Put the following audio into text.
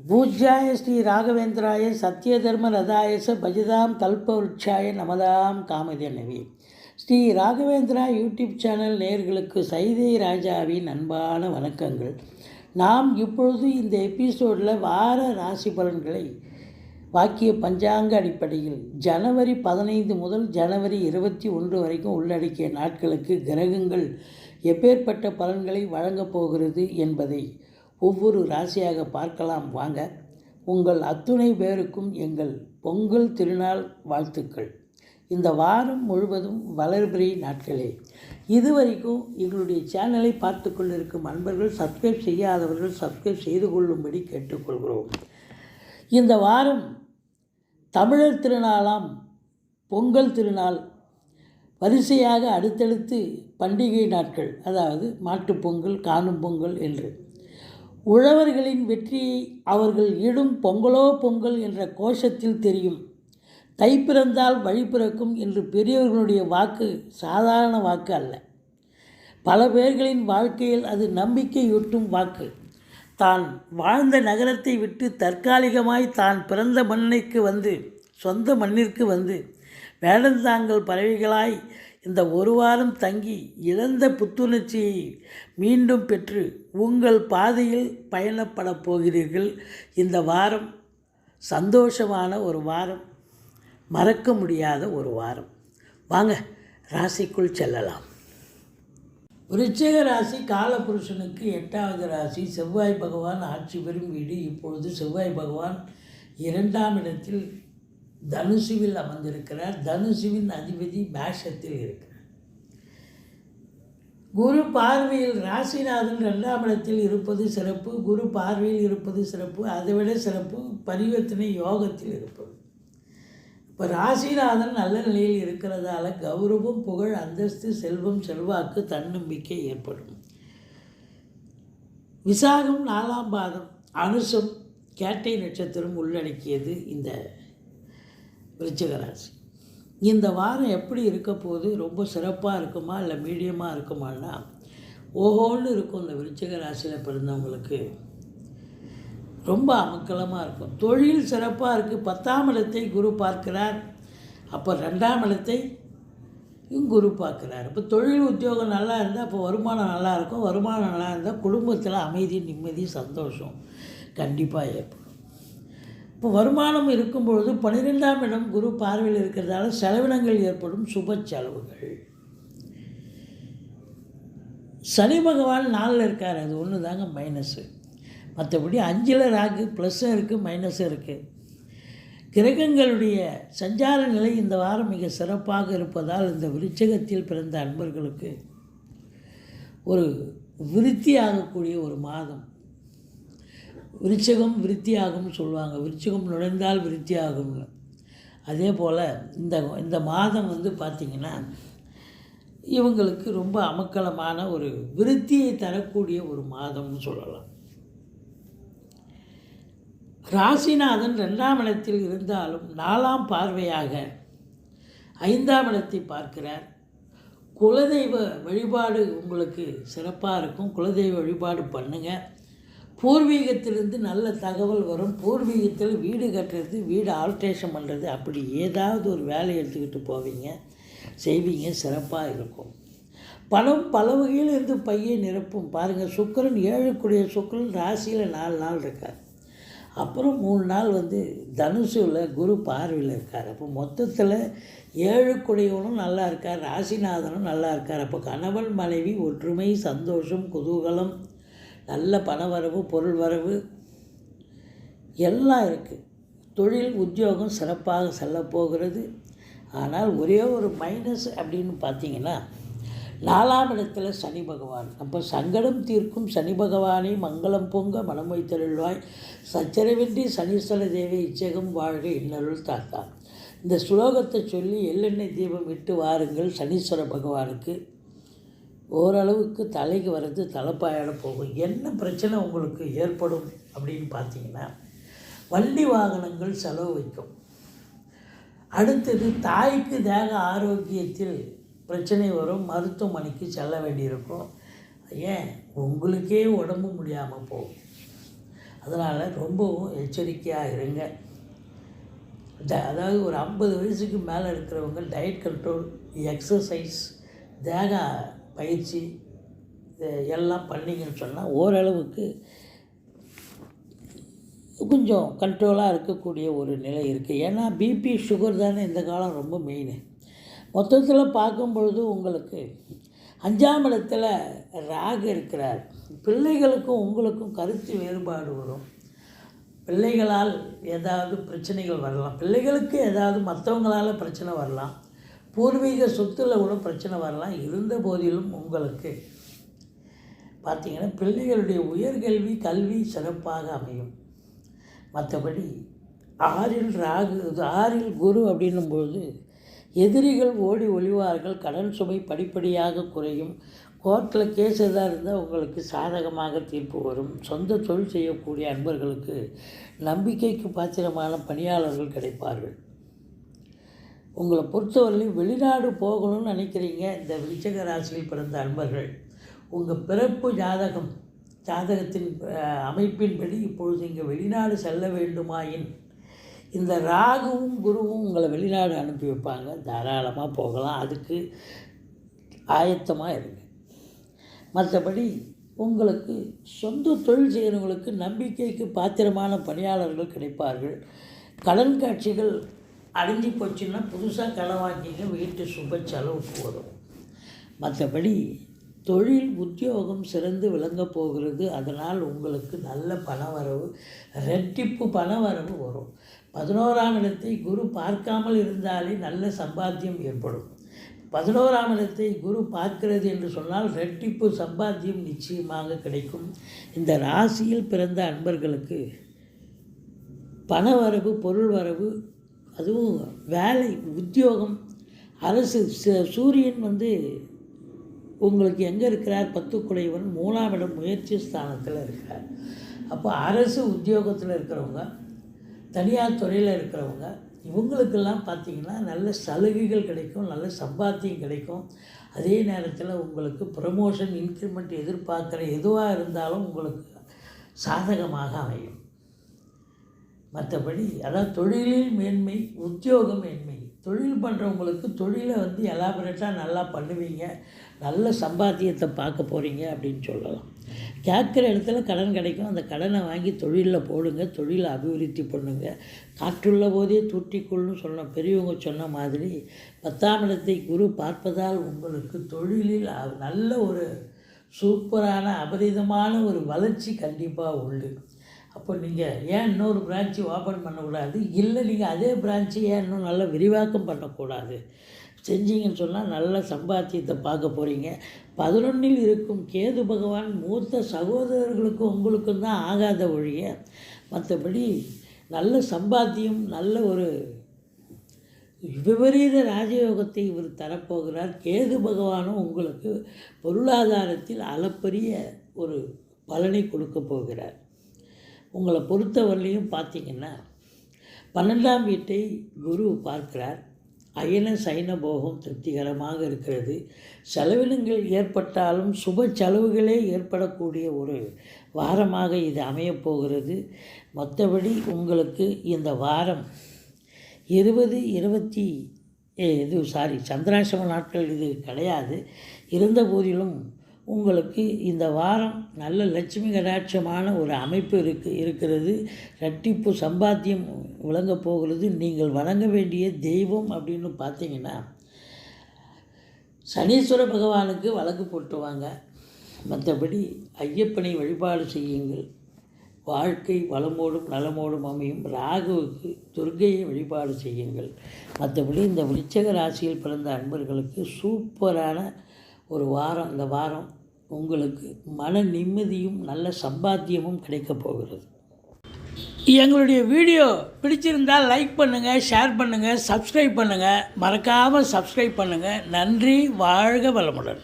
பூஜ்யாய ஸ்ரீ ராகவேந்திராய சத்யதர்ம ரதாயச பஜதாம் கல்பவருட்சாய நமதாம் காமதேனவி ஸ்ரீ ராகவேந்திரா யூடியூப் சேனல் நேர்களுக்கு சைதை ராஜாவின் அன்பான வணக்கங்கள். நாம் இப்பொழுது இந்த எபிசோடில் வார ராசி பலன்களை வாக்கிய பஞ்சாங்க அடிப்படையில் ஜனவரி பதினைந்து முதல் ஜனவரி இருபத்தி ஒன்று வரைக்கும் உள்ளடக்கிய நாட்களுக்கு கிரகங்கள் எப்பேற்பட்ட பலன்களை வழங்கப் போகிறது என்பதை ஒவ்வொரு ராசியாக பார்க்கலாம். வாங்க உங்கள் அத்துணை பேருக்கும் எங்கள் பொங்கல் திருநாள் வாழ்த்துக்கள். இந்த வாரம் முழுவதும் வளர்பிறை நாட்களே. இதுவரைக்கும் எங்களுடைய சேனலை பார்த்து கொண்டிருக்கும் அன்பர்கள் சப்ஸ்கிரைப் செய்யாதவர்கள் சப்ஸ்கிரைப் செய்து கொள்ளும்படி கேட்டுக்கொள்கிறோம். இந்த வாரம் தமிழர் திருநாளாம் பொங்கல் திருநாள். வரிசையாக அடுத்தடுத்து பண்டிகை நாட்கள் அதாவது மாட்டுப்பொங்கல் காணும் பொங்கல் என்று. உழவர்களின் வெற்றி அவர்கள் இடும் பொங்கலோ பொங்கல் என்ற கோஷத்தில் தெரியும். தை பிறந்தால் வழி பிறக்கும் என்று பெரியவர்களுடைய வாக்கு சாதாரண வாக்கு அல்ல. பல பேர்களின் வாழ்க்கையில் அது நம்பிக்கையூட்டும் வாக்கு. தான் வாழ்ந்த நகரத்தை விட்டு தற்காலிகமாய் தான் பிறந்த மண்ணிற்கு வந்து சொந்த மண்ணிற்கு வந்து வேடந்தாங்கள் பறவைகளாய் இந்த ஒரு வாரம் தங்கி இழந்த புத்துணர்ச்சியை மீண்டும் பெற்று உங்கள் பாதையில் பயணப்படப் போகிறீர்கள். இந்த வாரம் சந்தோஷமான ஒரு வாரம் மறக்க முடியாத ஒரு வாரம். வாங்க ராசிக்குள் செல்லலாம். விருச்சிக ராசி காலபுருஷனுக்கு எட்டாவது ராசி. செவ்வாய் பகவான் ஆட்சி பெறும் வீடு. இப்பொழுது செவ்வாய் பகவான் இரண்டாம் இடத்தில் தனுசுவில் அமர்ந்திருக்கிறார். தனுசுவின் அதிபதி மேஷத்தில் இருக்கிறார். குரு பார்வையில் ராசிநாதன் ரெண்டாம் இடத்தில் இருப்பது சிறப்பு குரு பார்வையில் இருப்பது சிறப்பு அதைவிட சிறப்பு பரிவர்த்தனை யோகத்தில் இருப்பது. இப்போ ராசிநாதன் நல்ல நிலையில் இருக்கிறதால கௌரவம் புகழ் அந்தஸ்து செல்வம் செல்வாக்கு தன்னம்பிக்கை ஏற்படும். விசாகம் நாலாம் பாதம் அனுசம் கேட்டை நட்சத்திரம் உள்ளடக்கியது இந்த விருச்சிக ராசி இந்த வாரம் எப்படி இருக்க போது ரொம்ப சிறப்பாக இருக்குமா? இல்லை மீடியமாக இருக்குமான்னா ஓஹோன்னு இருக்கும் இந்த விருச்சிக ராசியில் பிறந்தவங்களுக்கு. ரொம்ப அமக்கலமாக இருக்கும். தொழில் சிறப்பாக இருக்குது பத்தாம் இடத்தை குரு பார்க்கிறார். அப்போ ரெண்டாம் இடத்தை குரு பார்க்குறார். இப்போ தொழில் உத்தியோகம் நல்லா இருந்தால் அப்போ வருமானம் நல்லாயிருக்கும் வருமானம் நல்லா இருந்தால் குடும்பத்தில் அமைதி நிம்மதி சந்தோஷம் கண்டிப்பாக ஏற்படும். இப்போ வருமானம் இருக்கும் பொழுது பன்னிரெண்டாம் இடம் குரு பார்வையில் இருக்கிறதால செலவினங்கள் ஏற்படும் சுப செலவுகள். சனி பகவான் நாளில் இருக்கார் அது ஒன்று தாங்க மைனஸு மற்றபடி அஞ்சில் ராகு ப்ளஸ்ஸும் இருக்குது மைனஸும் இருக்குது கிரகங்களுடைய சஞ்சார நிலை இந்த வாரம் மிக சிறப்பாக இருப்பதால் இந்த விருச்சகத்தில் பிறந்த அன்பர்களுக்கு ஒரு விருத்தியாகக்கூடிய ஒரு மாதம். விருச்சகம் விருத்தியாகும்னு சொல்லுவாங்க. விருச்சகம் நுழைந்தால் விருத்தி ஆகும்னு அதே போல் இந்த இந்த மாதம் வந்து பார்த்திங்கன்னா இவங்களுக்கு ரொம்ப அமக்கலமான ஒரு விருத்தியை தரக்கூடிய ஒரு மாதம்னு சொல்லலாம். ராசிநாதன் ரெண்டாம் இடத்தில் இருந்தாலும் நாலாம் பார்வையாக ஐந்தாம் இடத்தை பார்க்கிறார். குலதெய்வ வழிபாடு உங்களுக்கு சிறப்பாக இருக்கும். குலதெய்வ வழிபாடு பண்ணுங்கள் பூர்வீகத்திலிருந்து நல்ல தகவல் வரும். பூர்வீகத்தில் வீடு கட்டுறது வீடு ஆல்ட்ரேஷன் பண்ணுறது அப்படி ஏதாவது ஒரு வேலையை எடுத்துக்கிட்டு போவீங்க. செய்வீங்க சிறப்பாக இருக்கும். பணம் பல வகையில் இருந்து பையை நிரப்பும். பாருங்கள் சுக்கரன் ஏழுக்குடைய சுக்கரன் ராசியில் நாலு நாள் இருக்கார். அப்புறம் மூணு நாள் வந்து தனுசுவில் குரு பார்வையில் இருக்கார். அப்போ மொத்தத்தில் ஏழுக்குடையவனும் நல்லா இருக்கார். ராசிநாதனும் நல்லா இருக்கார். அப்போ கணவன் மனைவி ஒற்றுமை சந்தோஷம் குதூகலம் நல்ல பண வரவு பொருள் வரவு எல்லாம் இருக்குது தொழில் உத்தியோகம் சிறப்பாக செல்ல போகிறது. ஆனால் ஒரே ஒரு மைனஸ் அப்படின்னு பார்த்தீங்கன்னா நாலாம் இடத்துல சனி பகவான். அப்போ சங்கடம் தீர்க்கும் சனி பகவானை மங்களம் பொங்க மனம் வைத்தருள்வாய். சச்சரவின்றி சனீஸ்வர தேவி இச்சகம் வாழ்க இன்னருள் தாத்தா இந்த ஸ்லோகத்தை சொல்லி எள்ளெண்ணெய் தீபம் விட்டு வாருங்கள் சனீஸ்வர பகவானுக்கு. ஓரளவுக்கு தலைக்கு வர்றது தலைப்பாயோட போகும். என்ன பிரச்சனை உங்களுக்கு ஏற்படும் அப்படின்னு பார்த்தீங்கன்னா வண்டி வாகனங்கள் செலவு வைக்கும். அடுத்தது தாய்க்கு தேக ஆரோக்கியத்தில் பிரச்சனை வரும். மருத்துவமனைக்கு செல்ல வேண்டியிருக்கும். ஏன்? உங்களுக்கே உடம்பு முடியாமல் போகும். அதனால் ரொம்பவும் எச்சரிக்கையாக இருங்க. ட அதாவது ஒரு ஐம்பது வயசுக்கு மேலே இருக்கிறவங்க டயட் கண்ட்ரோல் எக்ஸசைஸ் தேக பயிற்சி எல்லாம் பண்ணிங்கன்னு சொன்னால் ஓரளவுக்கு கொஞ்சம் கண்ட்ரோலாக இருக்கக்கூடிய ஒரு நிலை இருக்குது ஏன்னா பிபி சுகர் தானே இந்த காலம் ரொம்ப மெயின் மொத்தத்தில் பார்க்கும் பொழுது உங்களுக்கு அஞ்சாம் இடத்துல ராகு இருக்கிறார். பிள்ளைகளுக்கும் உங்களுக்கும் கருத்து வேறுபாடு வரும். பிள்ளைகளால் ஏதாவது பிரச்சனைகள் வரலாம். பிள்ளைகளுக்கு ஏதாவது மற்றவங்களால் பிரச்சனை வரலாம். பூர்வீக சொத்துல கூட பிரச்சனை வரலாம். இருந்த போதிலும் உங்களுக்கு. பார்த்தீங்கன்னா பிள்ளைகளுடைய உயர்கல்வி கல்வி சிறப்பாக அமையும். மற்றபடி ஆறில் ராகு இது ஆறில் குரு அப்படின்னும்பொழுது எதிரிகள் ஓடி ஒளிவார்கள். கடன் சுமை படிப்படியாக குறையும். கோர்ட்டில் கேஸ் எதாக இருந்தால் உங்களுக்கு சாதகமாக தீர்ப்பு வரும். சொந்த தொழில் செய்யக்கூடிய அன்பர்களுக்கு நம்பிக்கைக்கு பாத்திரமான பணியாளர்கள் கிடைப்பார்கள். உங்களை பொறுத்தவரையிலும் வெளிநாடு போகணும்னு நினைக்கிறீங்க. இந்த விருச்சக ராசியில் பிறந்த அன்பர்கள் உங்கள் பிறப்பு ஜாதகம் ஜாதகத்தின் அமைப்பின்படி இப்பொழுது இங்கே வெளிநாடு செல்ல வேண்டுமாயின் இந்த ராகுவும் குருவும் உங்களை வெளிநாடு அனுப்பி வைப்பாங்க. தாராளமாக போகலாம். அதுக்கு ஆயத்தமாக இருங்க. மற்றபடி உங்களுக்கு சொந்த தொழில் செய்கிறவங்களுக்கு நம்பிக்கைக்கு பாத்திரமான பணியாளர்கள் கிடைப்பார்கள். கடன் காட்சிகள் அழிஞ்சு போச்சுன்னா புதுசாக களை வாங்கிங்க வீட்டு சுப செலவுக்கு வரும் மற்றபடி தொழில் உத்தியோகம் சிறந்து விளங்கப் போகிறது. அதனால் உங்களுக்கு நல்ல பணவரவு ரெட்டிப்பு பணவரவு வரும். பதினோராம் இடத்தை குரு பார்க்காமல் இருந்தாலே நல்ல சம்பாத்தியம் ஏற்படும். பதினோராம் இடத்தை குரு பார்க்கிறது என்று சொன்னால் ரெட்டிப்பு சம்பாத்தியம் நிச்சயமாக கிடைக்கும். இந்த ராசியில் பிறந்த அன்பர்களுக்கு பணவரவு பொருள் வரவு அதுவும் வேலை உத்தியோகம். அரசு ச- சூரியன் வந்து உங்களுக்கு எங்கே இருக்கிறார்? பத்து குடைவன் மூணாம் இடம் முயற்சி ஸ்தானத்தில் இருக்கிறார் அப்போ அரசு உத்தியோகத்தில் இருக்கிறவங்க தனியார் துறையில் இருக்கிறவங்க இவங்களுக்கெல்லாம் பார்த்தீங்கன்னா நல்ல சலுகைகள் கிடைக்கும் நல்ல சம்பாத்தியம் கிடைக்கும். அதே நேரத்தில் உங்களுக்கு ப்ரமோஷன் இன்க்ரிமெண்ட் எதிர்பார்க்குற எதுவாக இருந்தாலும் உங்களுக்கு சாதகமாக அமையும். மற்றபடி அதாவது தொழிலில் மேன்மை உத்தியோக மேன்மை. தொழில் பண்ணுறவங்களுக்கு தொழிலை வந்து எலாபரேட்டாக நல்லா பண்ணுவீங்க. நல்ல சம்பாத்தியத்தை பார்க்க போகிறீங்க அப்படின்னு சொல்லலாம். கேட்குற இடத்துல கடன் கிடைக்கும். அந்த கடனை வாங்கி தொழிலில் போடுங்க. தொழிலை அபிவிருத்தி பண்ணுங்க. காற்றுள்ள போதே தூற்றிக்கொள்னு சொன்ன பெரியவங்க சொன்ன மாதிரி பத்தாம் இடத்தை குரு பார்ப்பதால் உங்களுக்கு தொழிலில் நல்ல ஒரு சூப்பரான அபரிதமான ஒரு வளர்ச்சி கண்டிப்பாக உண்டு. அப்போ நீங்கள் ஏன் இன்னொரு பிரான்ச்சு ஓப்பன் பண்ணக்கூடாது? இல்லை நீங்கள் அதே பிரான்ச்சு ஏன் இன்னும் நல்லா விரிவாக்கம் பண்ணக்கூடாது? செஞ்சீங்கன்னு சொன்னால் நல்ல சம்பாத்தியத்தை பார்க்க போகிறீங்க பதினொன்றில் இருக்கும் கேது பகவான் மூத்த சகோதரர்களுக்கும் உங்களுக்கும் தான் ஆகாத ஒழிய மற்றபடி நல்ல சம்பாத்தியம் நல்ல ஒரு விபரீத ராஜயோகத்தை இவர் தரப்போகிறார். கேது பகவானும் உங்களுக்கு பொருளாதாரத்தில் அளப்பரிய ஒரு பலனை கொடுக்க போகிறார். உங்களை பொறுத்தவரையிலையும் பார்த்தீங்கன்னா பன்னெண்டாம் வீட்டை குரு பார்க்கிறார். அயன சைன போகம் திருப்திகரமாக இருக்கிறது. செலவினங்கள் ஏற்பட்டாலும் சுப செலவுகளே ஏற்படக்கூடிய ஒரு வாரமாக இது அமையப்போகிறது மற்றபடி உங்களுக்கு இந்த வாரம் இருபது இருபத்தி ஏ, இது சாரி சந்திராசிரம நாட்கள் இது கிடையாது. இருந்த போதிலும் உங்களுக்கு இந்த வாரம் நல்ல லட்சுமி கடாட்சமான ஒரு அமைப்பு இருக்கு இருக்கிறது. ரெட்டிப்பு சம்பாத்தியம் விளங்கப் போகிறது. நீங்கள் வணங்க வேண்டிய தெய்வம் அப்படின்னு பார்த்தீங்கன்னா சனீஸ்வர பகவானுக்கு வழக்கு போட்டுவாங்க மற்றபடி ஐயப்பனை வழிபாடு செய்யுங்கள். வாழ்க்கை வளமோடும் நலமோடும் அமையும். ராகுவுக்கு துர்க்கையை வழிபாடு செய்யுங்கள். மற்றபடி இந்த விருச்சக ராசியில் பிறந்த அன்பர்களுக்கு சூப்பரான ஒரு வாரம் இந்த வாரம் உங்களுக்கு மன நிம்மதியும் நல்ல சம்பாத்தியமும் கிடைக்கப் போகிறது. எங்களுடைய வீடியோ பிடிச்சிருந்தால் லைக் பண்ணுங்கள் ஷேர் பண்ணுங்கள் சப்ஸ்கிரைப் பண்ணுங்கள் மறக்காமல் சப்ஸ்கிரைப் பண்ணுங்கள் நன்றி வாழ்க வளமுடன்.